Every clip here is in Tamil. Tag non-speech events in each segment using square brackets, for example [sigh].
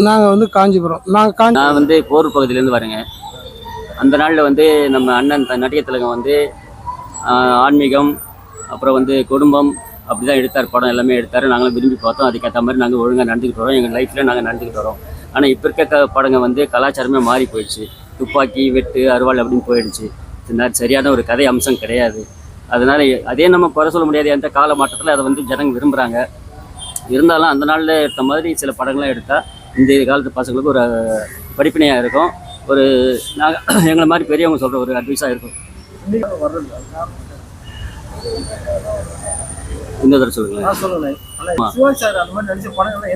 நாங்கள் வந்து காஞ்சிபுரம். நாங்கள் காஞ்சி நான் வந்து போர் பகுதியிலேருந்து வரேங்க. அந்த நாளில் வந்து நம்ம அண்ணன் த- திலகம் வந்து ஆன்மீகம் அப்புறம் வந்து குடும்பம் அப்படி தான் எடுத்தார். படம் எல்லாமே எடுத்தார். நாங்களும் விரும்பி பார்த்தோம். அதுக்கேற்ற மாதிரி நாங்கள் ஒழுங்காக நடந்துக்கிட்டு வரோம். எங்கள் லைஃப்பில் நாங்கள் நடந்துக்கிட்டு வரோம். ஆனால் இப்போ இருக்க படங்கள் படங்க வந்து கலாச்சாரமே மாறி போயிடுச்சு. துப்பாக்கி வெட்டு அருவாள் அப்படின்னு போயிடுச்சு. சரியான ஒரு கதை அம்சம் கிடையாது. அதனால் அதே நம்ம குறை சொல்ல முடியாது. எந்த கால மாற்றத்தில் அதை வந்து ஜனங்க விரும்புகிறாங்க இருந்தாலும் அந்த நாளில் எடுத்த மாதிரி சில படங்கள்லாம் எடுத்தால் இந்த காலத்து பசங்களுக்கு ஒரு படிப்பினையாக இருக்கும். ஒரு நாங்கள் [clears throat] எங்களை மாதிரி பெரியவங்க சொல்கிற ஒரு அட்வைஸாக இருக்கும். இன்னொரு சொல்லுங்களேன்.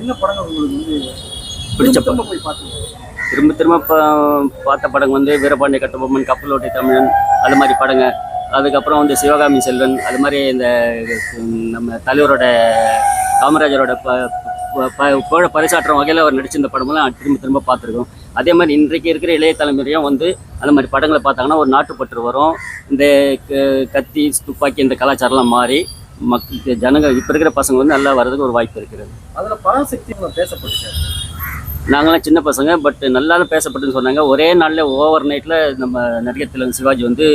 என்ன படங்கள் உங்களுக்கு வந்து பிடிச்ச திரும்ப திரும்ப போய் பார்த்தீங்க திரும்ப திரும்ப இப்போ பார்த்த படங்க வந்து வீரபாண்டிய கட்டபொம்மன் கப்பலோட்டை தமிழன் அது மாதிரி படங்க அதுக்கப்புறம் வந்து சிவகாமி செல்வன் அது மாதிரி இந்த நம்ம தலைவரோட காமராஜரோட ப- புகழ பறைசாற்றும் வகையில் அவர் நடிச்சிருந்த படமெல்லாம் திரும்ப திரும்ப பார்த்துருக்கோம். அதே மாதிரி இன்றைக்கு இருக்கிற இளைய தலைமுறையும் வந்து அந்த மாதிரி படங்களை பார்த்தாங்கன்னா ஒரு நாட்டுப்பற்று வரும். இந்த கத்தி துப்பாக்கி இந்த கலாச்சாரம்லாம் மாறி மக்களுக்கு ஜனங்க இப்போ இருக்கிற பசங்க வந்து நல்லா வர்றதுக்கு ஒரு வாய்ப்பு இருக்கிறது அதில் பராசக்தி பேசப்பட்டுச்சு. நாங்களாம் சின்ன பசங்க பட் நல்லா பேசப்பட்டுன்னு சொன்னாங்க. ஒரே நாளில் ஓவர் நைட்டில் நம்ம நடிகர் திலகம் சிவாஜி வந்து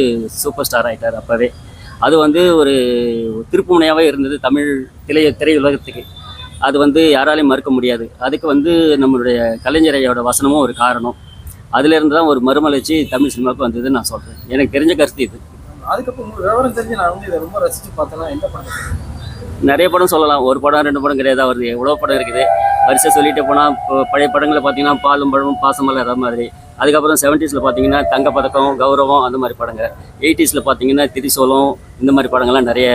சூப்பர் ஸ்டார் ஆயிட்டார் அப்போவே. அது வந்து ஒரு திருப்புமுனையாகவே இருந்தது தமிழ் திரை திரையுலகத்துக்கு. அது வந்து யாராலையும் மறுக்க முடியாது. அதுக்கு வந்து நம்மளுடைய கலைஞரையோட வசனமும் ஒரு காரணம். அதுலேருந்து தான் ஒரு மறுமலர்ச்சி தமிழ் சினிமாவுக்கு வந்ததுன்னு நான் சொல்கிறேன் எனக்கு தெரிஞ்ச கருத்து இது. அதுக்கப்புறம் விவரம் தெரிஞ்சு நான் வந்து இதை ரொம்ப ரசிச்சு பார்த்தேன்னா எந்த படம்? நிறைய படம் சொல்லலாம். ஒரு படம் ரெண்டு படம் கிடையாது. வருது எவ்வளோ படம் இருக்குது? வரிசை சொல்லிட்டு போனால் பழைய படங்களை பார்த்தீங்கன்னா பாலும் பழமும் பாசமல்ல அது மாதிரி. அதுக்கப்புறம் செவன்ட்டீஸில் பார்த்தீங்கன்னா தங்கப்பதக்கம் கௌரவம் அந்த மாதிரி படங்க. எயிட்டிஸில் பார்த்தீங்கன்னா திரிசோலம் இந்த மாதிரி படங்கள்லாம் நிறைய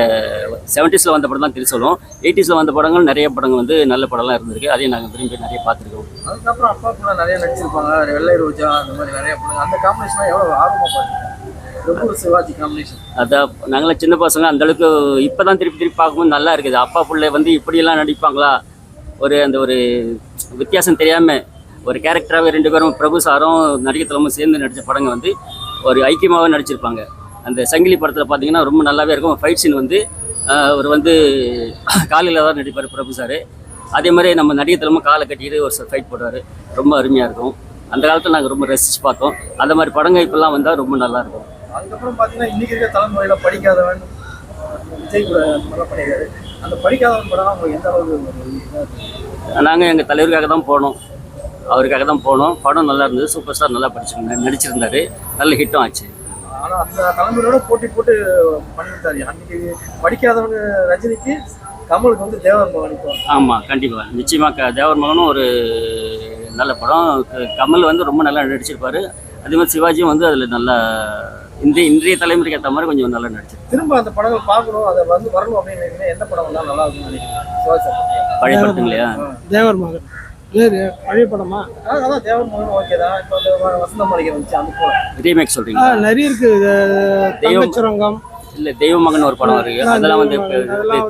செவன்ட்டீஸில் வந்த படம் தான் திரிசோலம். எயிட்டிஸில் வந்த படங்கள் நிறைய படங்கள் வந்து நல்ல படம்லாம் இருந்திருக்கு. அதையும் நாங்கள் விரும்பி நிறைய பார்த்துருக்கோம். அதுக்கப்புறம் அப்பா கூட நிறைய நடிச்சிருப்பாங்க. வெள்ளை ரோஜா அந்த மாதிரி நிறைய படங்கள். அந்த காம்பினேஷன் எவ்வளோ ஆர்வமாக பார்த்தீங்க அதான் நாங்களாம் சின்ன பசங்க அந்த அளவுக்கு இப்போ தான் திருப்பி திருப்பி பார்க்கும்போது நல்லா இருக்குது. அப்பா பிள்ளை வந்து இப்படியெல்லாம் நடிப்பாங்களா? ஒரு அந்த ஒரு வித்தியாசம் தெரியாமல் ஒரு கேரக்டராகவே ரெண்டு பேரும் பிரபு சாரும் நடிகர் திலமும் சேர்ந்து நடித்த படங்க வந்து ஒரு ஐக்கியமாகவே நடிச்சிருப்பாங்க. அந்த சங்கிலி படத்தில் பார்த்தீங்கன்னா ரொம்ப நல்லாவே இருக்கும். ஃபைட் சீன் வந்து அவர் வந்து [coughs] காலையில் தான் நடிப்பார் பிரபு சார். அதே மாதிரி நம்ம நடிகர் திலமும் காலை கட்டிட்டு ஒரு ஃபைட் போடுவார். ரொம்ப அருமையாக இருக்கும். அந்த காலத்தில் நாங்கள் ரொம்ப ரசித்து பார்த்தோம். அந்த மாதிரி படங்க இப்பெல்லாம் வந்தால் ரொம்ப நல்லாயிருக்கும் அதுக்கப்புறம் பார்த்தீங்கன்னா இன்றைக்கி இருக்க தலைமுறையில் படிக்காதவன் விஜய் கூட அந்த படிக்காதவன் படம் உங்களுக்கு எந்த அளவுக்கு? நாங்கள் எங்கள் தலைவருக்காக தான் போனோம். அவருக்காக தான் போனோம். படம் நல்லா இருந்தது. சூப்பர் ஸ்டார் நல்லா படிச்சிருந்தாரு நடிச்சிருந்தாரு. நல்ல ஹிட்டும் ஆச்சு. ஆனா அந்த தலைமுறையோட போட்டி போட்டு பண்ணியிருந்தாரு அன்னைக்கு படிக்காதவங்க ரஜினிக்கு கமலுக்கு வந்து தேவர் மகன் இப்போ ஆமாம் கண்டிப்பாக நிச்சயமாக தேவர் மகனும் ஒரு நல்ல படம். கமல் வந்து ரொம்ப நல்லா நடிச்சிருப்பாரு. அதே மாதிரி சிவாஜியும் வந்து அதில் நல்லா இன்றைய இன்றைய தலைமுறைக்கு ஏற்ற மாதிரி கொஞ்சம் நல்லா நடிச்சிருப்பாரு திரும்ப அந்த படங்கள் பார்க்கணும் அதை வந்து வரணும் அப்படின்னு நினைக்கிறேன் எந்த படம் வந்தால் நல்லா இருக்கும்னு நினைக்கிறேன் பழைய படத்துங்களையா? தேவர் மகன். பழைய படமா? அதான் அதான் தேவர் மகன் ஓகே தான். இப்போ அந்த வசந்த மாளிகை வந்துச்சு அந்த போல. ரீமேக் ஆ சொல்கிறீங்களா நிறைய இருக்கு. இது தெய்வம். சுரங்கம் இல்லை தெய்வ மகன் ஒரு படம் இருக்கு. அதெல்லாம் வந்து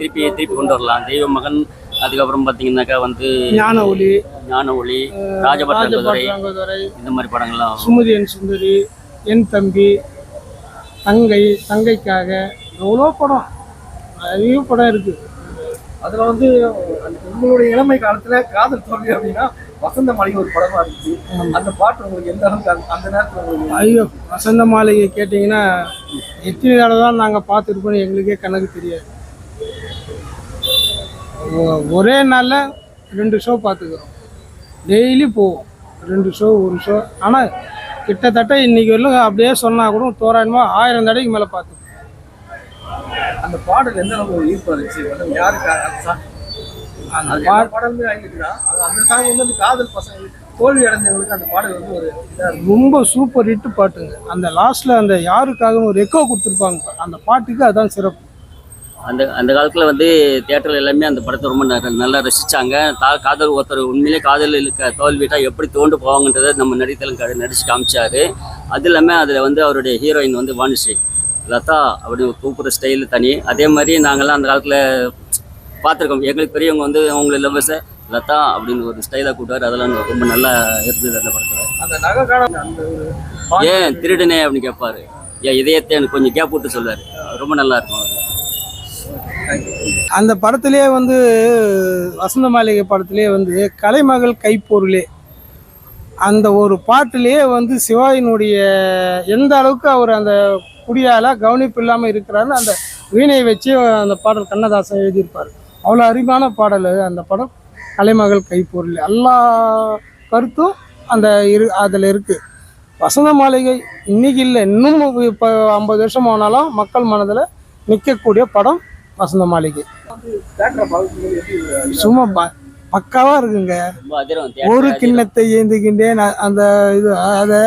திருப்பி திருப்பி கொண்டு வரலாம். தெய்வ மகன் அதுக்கப்புறம் பார்த்தீங்கன்னாக்கா வந்து ஞான ஒளி ஞான ஒளி ராஜபட்ர குதிரை ராஜபாட்டுறை இந்த மாதிரி படங்கள்லாம் சுமதி என் சுந்தரி என் தம்பி தங்கை தங்கைக்காக. எவ்வளோ படம். நிறைய படம் இருக்கு. அதுல வந்து உங்களுடைய இளமை காலத்துல காதல் தோல்வி அப்படின்னா வசந்த மாளிகை ஒரு படமா இருந்துச்சு. அந்த பாட்டு உங்களுக்கு எந்த அளவுக்கு அந்த- நேரத்துல உங்களுக்கு ஐயோ வசந்த மாளிகை கேட்டிங்கன்னா எத்தனை தடவை தான் நாங்கள் பார்த்துருப்போம் எங்களுக்கே கணக்கு தெரியாது. ஒரே நாளில் ரெண்டு ஷோ பார்த்துக்கிறோம். டெய்லி போவோம். ரெண்டு ஷோ ஒரு ஷோ ஆனால் கிட்டத்தட்ட இன்னைக்கு வரலும் அப்படியே சொன்னால் கூட தோராயமாக ஆயிரம் தடவைக்கு மேலே பார்த்து. அந்த பாடல் எந்த அளவுக்கு ஈர்ப்பு இருந்துச்சு யாருக்கு song? அந்த சாங் வந்து அந்த காதல் பசங்க தோல்வி அடைஞ்சவங்களுக்கு அந்த பாடல் வந்து ஒரு ரொம்ப சூப்பர் ஹிட் பாட்டுங்க. அந்த லாஸ்ட்டில் அந்த யாருக்காகவும் ஒரு எக்கோ கொடுத்துருப்பாங்க. அந்த பாட்டுக்கு அதுதான் சிறப்பு. அந்த அந்த காலத்தில் வந்து தியேட்டரில் எல்லாமே அந்த படத்தை ரொம்ப நல்லா ரசித்தாங்க தா காதல் ஒருத்தர் உண்மையிலே காதல் இருக்க தோல்விட்டா எப்படி தோண்டு போவாங்கன்றதை நம்ம நடித்தலும் நடிச்சு காமிச்சாரு. அது இல்லாமல் அதில் வந்து அவருடைய ஹீரோயின் வந்து வாணிஸ்ரீ லதா அப்படி கூப்பிட்ற ஸ்டைல் தனி. அதே மாதிரி நாங்கள்லாம் அந்த காலத்தில் பார்த்துருக்கோம் எங்களுக்கு பெரியவங்க வந்து அவங்கள லவ்வர்ஸை லதா அப்படின்னு ஒரு ஸ்டைலாக கூப்பிட்டாரு. அதெல்லாம் ரொம்ப நல்லா இருந்தது அந்த படத்தில். ஏன் திருடனே அப்படின்னு கேட்பாரு ஏன் இதயத்தை எனக்கு கொஞ்சம் கேப் விட்டு சொல்லுவார் ரொம்ப நல்லா இருக்கும். அந்த படத்திலே வந்து வசந்த மாளிகை படத்திலே வந்து கலைமகள் கைப்பொருளே. அந்த ஒரு பாட்டிலேயே வந்து சிவாயினுடைய எந்த அளவுக்கு அவர் அந்த குடியால கவனிப்பு இல்லாமல் இருக்கிறாருன்னு அந்த வீணையை வச்சு அந்த பாடல் கண்ணதாசன் எழுதியிருப்பார். அவ்வளோ அருமையான பாடல் அந்த படம் கலைமகள் கைப்பொருள். எல்லா கருத்தும் அந்த இரு அதில் இருக்குது வசந்த மாளிகை இன்னைக்கு இல்லை. இன்னும் இப்போ ஐம்பது வருஷம் ஆனாலும் மக்கள் மனதில் நிற்கக்கூடிய படம் வசந்த மாளிகை. சும்மா ப பக்காவாக இருக்குங்க. ஒரு கிண்ணத்தை ஏந்துகின்றேன். அந்த இது அதை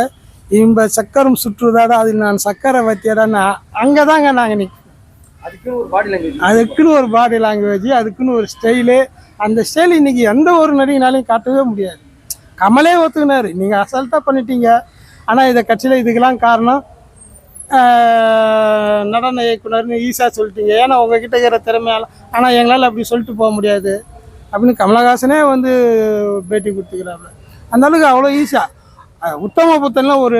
இன்ப சக்கரம் சுற்றுதாடா அதில் நான் சக்கரை வத்தியடான்னு அங்கே தாங்க நாங்கள் நிற்கிறோம் அதுக்குன்னு ஒரு பாடி லாங்குவேஜ் அதுக்குன்னு ஒரு பாடி லாங்குவேஜ் அதுக்குன்னு ஒரு ஸ்டைலு அந்த ஸ்டைல் இன்னைக்கு எந்த ஒரு நடிகனாலையும் காட்டவே முடியாது. கமலே ஒத்துக்கினாரு. நீங்கள் அசால்ட்டாக பண்ணிட்டீங்க. ஆனால் இதை கட்சியில் இதுக்கெல்லாம் காரணம் நடன இயக்குனர்னு ஈஸியாக சொல்லிட்டீங்க. ஏன்னா உங்ககிட்ட இருக்கிற திறமையால. ஆனால் எங்களால் அப்படி சொல்லிட்டு போக முடியாது. அப்படின்னு கமலஹாசனே வந்து பேட்டி கொடுத்துக்கிறாப்புல அந்த அளவுக்கு அவ்வளோ ஈஸியாக உத்தம புத்தன்ல ஒரு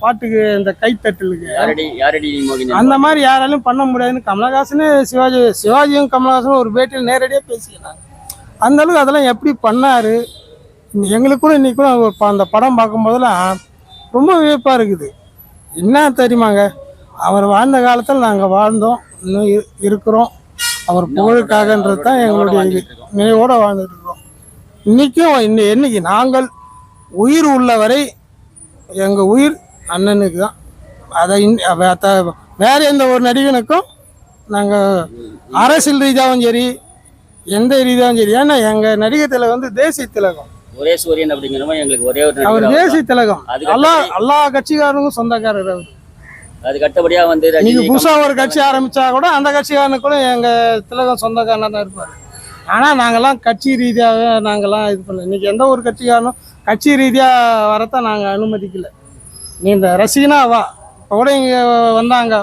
பாட்டுக்கு இந்த கைத்தட்டலுக்கு. யாரடி யாரடி மோகினி அந்த மாதிரி யாராலும் பண்ண முடியாதுன்னு கமலஹாசனே சிவாஜி சிவாஜியும் கமலஹாசனும் ஒரு பேட்டியில் நேரடியாக பேசிக்கிறாங்க. அந்த அளவுக்கு அதெல்லாம் எப்படி பண்ணாரு? எங்களுக்கு கூட இன்னைக்கு கூட அந்த படம் பார்க்கும்போதெல்லாம் ரொம்ப வியப்பாக இருக்குது. என்ன தெரியுமாங்க? அவர் வாழ்ந்த காலத்தில் நாங்கள் வாழ்ந்தோம் இன்னும் இரு- இருக்கிறோம். அவர் புகழுக்காகன்றது தான் எங்களுடைய நினைவோட வாழ்ந்துட்டு இருக்கோம். இன்றைக்கும் இன்னி என்னைக்கு நாங்கள் உயிர் உள்ளவரை எங்கள் உயிர் அண்ணனுக்கு தான் அதை இன்- வேற எந்த ஒரு நடிகனுக்கும் நாங்கள் அரசியல் ரீதியாகவும் சரி எந்த ரீதியாகவும் சரி ஏன்னா எங்கள் நடிகத்தில் வந்து தேசிய திலகம். ஒரே சூரியன் அப்படிங்கிற மாதிரி எங்களுக்கு ஒரே ஒரு அவர் தேசிய திலகம். எல்லா எல்லா கட்சிக்காரனுக்கும் சொந்தக்காரர் அவர். அதுக்கு அடுத்தபடியா வந்து நீங்க புதுசா ஒரு கட்சி ஆரம்பிச்சா கூட அந்த கட்சிக்காரனுக்கு கூட எங்க திலகம் சொந்தக்காரனா தான் இருப்பாரு. ஆனா நாங்கெல்லாம் கட்சி ரீதியாக நாங்கெல்லாம் இது பண்ணல. இன்னைக்கு எந்த ஒரு கட்சிக்காரனும் கட்சி ரீதியா வரத்தான் நாங்க அனுமதிக்கல. நீ இந்த ரசிகனா வா. இப்போ கூட இங்க வந்தாங்க.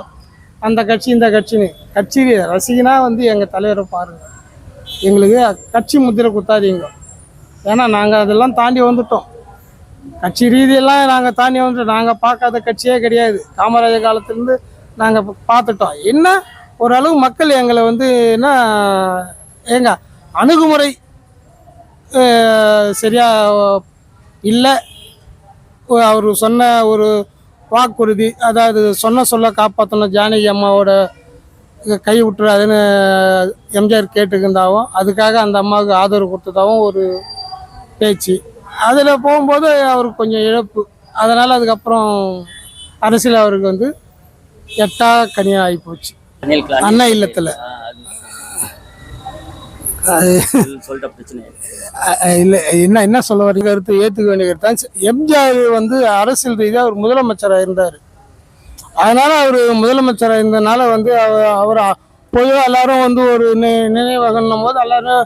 அந்த கட்சி இந்த கட்சின்னு. கட்சி ரசிகனா வந்து எங்க தலைவரை பாருங்க. எங்களுக்கு கட்சி முத்திரை குத்தாதீங்க. ஏன்னா நாங்கள் அதெல்லாம் தாண்டி வந்துட்டோம். கட்சி ரீதியெல்லாம் நாங்கள் தாண்டி வந்துட்டோம் நாங்கள் பார்க்காத கட்சியே கிடையாது. காமராஜர் காலத்துலேருந்து நாங்கள் பார்த்துட்டோம். என்ன? ஓரளவு மக்கள் எங்களை வந்து என்ன ஏங்க அணுகுமுறை சரியாக இல்லை. அவர் சொன்ன ஒரு வாக்குறுதி அதாவது சொன்ன சொல்ல காப்பாற்றணும் ஜானகி அம்மாவோட கை விட்டுறாதுன்னு எம்ஜிஆர் கேட்டுக்கிருந்தாவும் அதுக்காக அந்த அம்மாவுக்கு ஆதரவு கொடுத்ததாகவும் ஒரு பேச்சு. அதில் போகும்போது அவருக்கு கொஞ்சம் இழப்பு. அதனால் அதுக்கப்புறம் அரசியல் அவருக்கு வந்து எட்டா கனியாக ஆகி போச்சு. அண்ணா இல்லத்தில். அது அது சொல்லிட்ட பிரச்சனை. இல்லை என்ன என்ன சொல்ல வரீங்க? கருத்து ஏற்றுக்க வேண்டிய கருத்து தான். எம்ஜிஆர் வந்து அரசியல் ரீதியாக அவர் முதலமைச்சராக இருந்தார். அதனால் அவர் முதலமைச்சராக இருந்தனால வந்து அவர் அவர் பொதுவாக எல்லாரும் வந்து ஒரு நினைவகன்னும் போது எல்லாரும்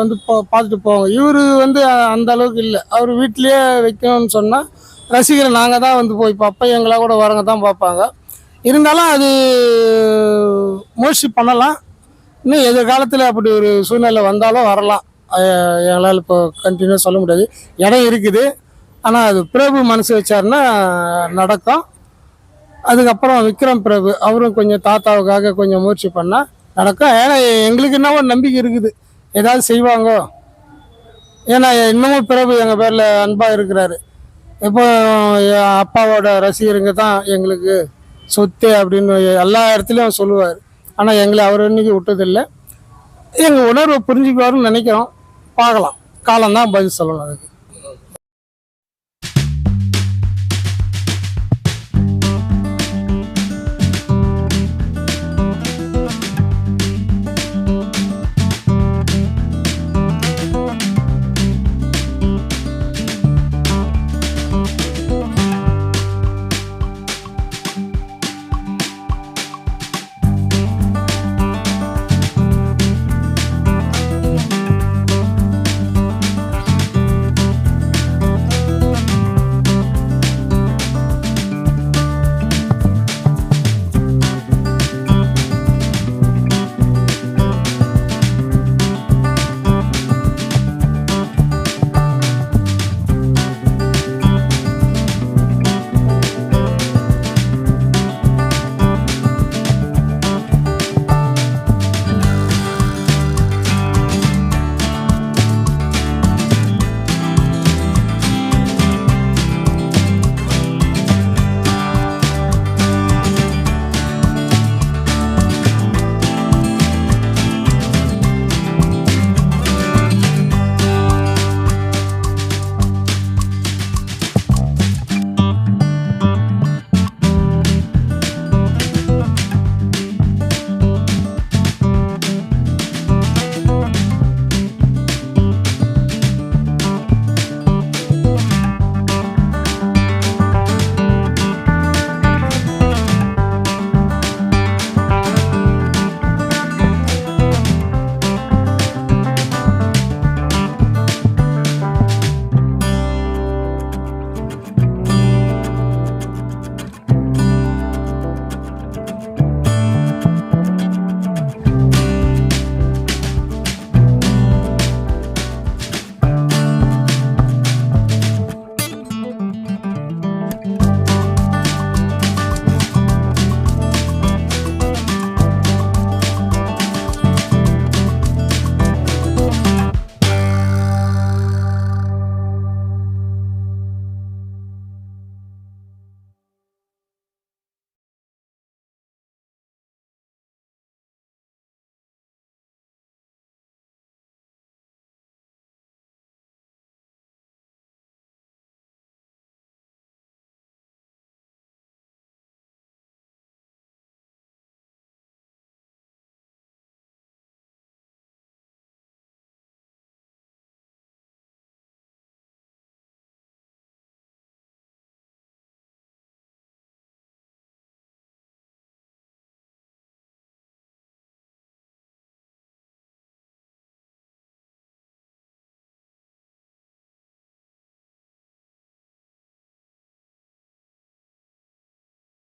வந்து போ பார்த்துட்டு போவாங்க. இவர் வந்து அந்த அளவுக்கு இல்லை. அவர் வீட்டிலேயே வைக்கணும்னு சொன்னால் ரசிகர் நாங்கள் தான் வந்து போய் பார்ப்போம் எங்களா கூட வரவங்க தான் பார்ப்பாங்க. இருந்தாலும் அது முயற்சி பண்ணலாம். இன்னும் எதிர்காலத்தில் அப்படி ஒரு சூழ்நிலை வந்தாலும் வரலாம். எங்களால் இப்போ கண்டினியூ சொல்ல முடியாது. இடம் இருக்குது. ஆனால் அது பிரபு மனசு வச்சாருன்னா நடக்கும். அதுக்கப்புறம் விக்ரம் பிரபு அவரும் கொஞ்சம் தாத்தாவுக்காக கொஞ்சம் முயற்சி பண்ணால் நடக்கும். ஏன்னா எங்களுக்கு என்ன ஒரு நம்பிக்கை இருக்குது. ஏதாவது செய்வாங்க? ஏன்னா இன்னமும் பிறகு எங்கள் பேரில் அன்பாக இருக்கிறாரு. இப்போ என் அப்பாவோட ரசிகருங்க தான் எங்களுக்கு சொத்து அப்படின்னு எல்லா இடத்துலையும் சொல்லுவார். ஆனால் எங்களை அவர் இன்னைக்கு விட்டதில்லை. எங்கள் உணர்வை புரிஞ்சுக்குவாருன்னு நினைக்கிறோம். பார்க்கலாம். காலம்தான் பதில் சொல்லணும் அதுக்கு.